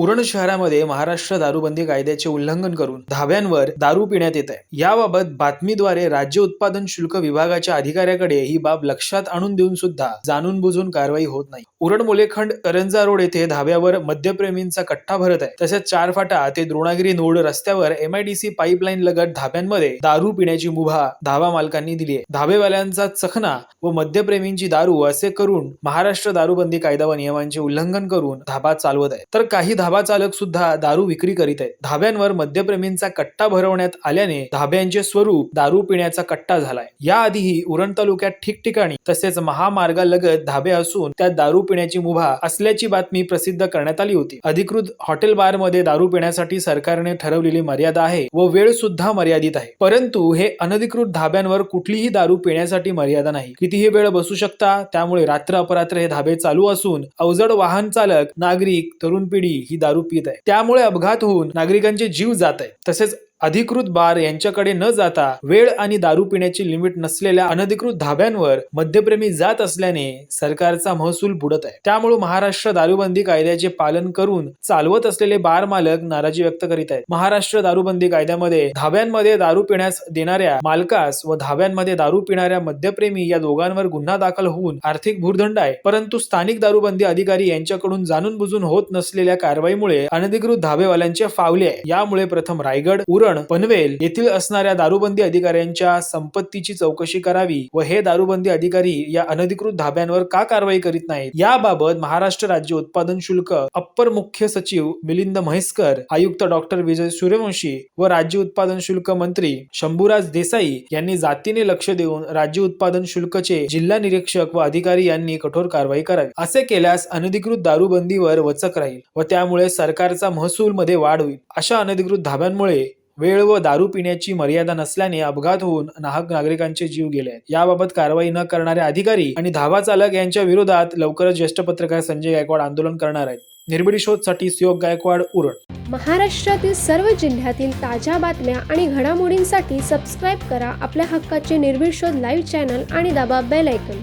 उरण शहरामध्ये महाराष्ट्र दारूबंदी कायद्याचे उल्लंघन करून धाब्यांवर दारू पिण्यात येत आहे याबाबत बातमीद्वारे राज्य उत्पादन शुल्क विभागाच्या अधिकाऱ्याकडे ही बाब लक्षात आणून देऊन सुद्धा जाणून बुजून कारवाई होत नाही. उरण मुलेखंड करंजा रोड येथे धाब्यावर मद्यप्रेमींचा कट्टा भरत आहे. तसेच चार फाटा ते द्रोणागिरी नोड रस्त्यावर एमआयडीसी पाईपलाईन लगत धाब्यांमध्ये दारू पिण्याची मुभा धाबा मालकांनी दिली आहे. धाबेवाल्यांचा चखना व मद्यप्रेमींची दारू असे करून महाराष्ट्र दारूबंदी कायदा व नियमांचे उल्लंघन करून धाबा चालवत आहे. तर काही धाबा चालक सुद्धा दारू विक्री करीत आहेत. धाब्यांवर मद्यप्रेमींचा कट्टा भरवण्यात आल्याने धाब्यांचे स्वरूप दारू पिण्याचा कट्टा झालाय. याआधीही उरण तालुक्यात ठिकठिकाणी तसेच महामार्गालगत धाबे असून त्यात दारू पिण्याची मुभा असल्याची बातमी प्रसिद्ध करण्यात आली होती. अधिकृत हॉटेल बारमध्ये दारू पिण्यासाठी सरकारने ठरवलेली मर्यादा आहे व वेळ सुद्धा मर्यादित आहे. परंतु हे अनधिकृत धाब्यांवर कुठलीही दारू पिण्यासाठी मर्यादा नाही. कितीही वेळ बसू शकता त्यामुळे रात्र अपरात्र हे धाबे चालू असून अवजड वाहन चालक नागरिक तरुण पिढी ही दारू पित आहे. त्यामुळे अपघात होऊन नागरिकांचे जीव जात आहे. तसेच अधिकृत बार यांच्याकडे न जाता वेळ आणि दारू पिण्याची लिमिट नसलेल्या अनधिकृत धाब्यांवर मद्यप्रेमी जात असल्याने सरकारचा महसूल बुडत आहे. त्यामुळे महाराष्ट्र दारूबंदी कायद्याचे पालन करून चालवत असलेले बार मालक नाराजी व्यक्त करीत आहेत. महाराष्ट्र दारूबंदी कायद्यामध्ये धाब्यांमध्ये दारू पिण्यास देणाऱ्या मालकास व धाब्यांमध्ये दारू पिणाऱ्या मद्यप्रेमी या दोघांवर गुन्हा दाखल होऊन आर्थिक भूर्दंड आहे. परंतु स्थानिक दारूबंदी अधिकारी यांच्याकडून जाणून बुजून होत नसलेल्या कारवाईमुळे अनधिकृत धाबेवाल्यांचे फावले आहे. यामुळे प्रथम रायगड उरण पनवेल येथील असणाऱ्या दारूबंदी अधिकाऱ्यांच्या संपत्तीची चौकशी करावी व हे दारूबंदी अधिकारी या अनधिकृत धाब्यांवर का कारवाई करीत नाहीत? याबाबत महाराष्ट्र राज्य उत्पादन शुल्क अप्पर मुख्य सचिव मिलिंद म्हैसकर आयुक्त डॉक्टर विजय सूर्यवंशी व राज्य उत्पादन शुल्क मंत्री शंभूराज देसाई यांनी जातीने लक्ष देऊन राज्य उत्पादन शुल्कचे जिल्हा निरीक्षक व अधिकारी यांनी कठोर कारवाई करावी. असे केल्यास अनधिकृत दारूबंदीवर वचक राहील व त्यामुळे सरकारचा महसूल मध्ये वाढ होईल. अशा अनधिकृत धाब्यांमुळे वेळ व दारू पिण्याची मर्यादा नसल्याने अपघात होऊन नाहक नागरिकांचे जीव गेले. याबाबत कारवाई न करणारे अधिकारी आणि धाबा चालक यांच्या विरोधात लवकरच ज्येष्ठ पत्रकार संजय गायकवाड आंदोलन करणार आहेत. निर्भीड शोधसाठी सुयोग गायकवाड उरण. महाराष्ट्रातील सर्व जिल्ह्यातील ताज्या बातम्या आणि घडामोडींसाठी सबस्क्राईब करा आपल्या हक्काचे निर्भीड लाईव्ह चॅनल आणि दाबा बेल ऐकन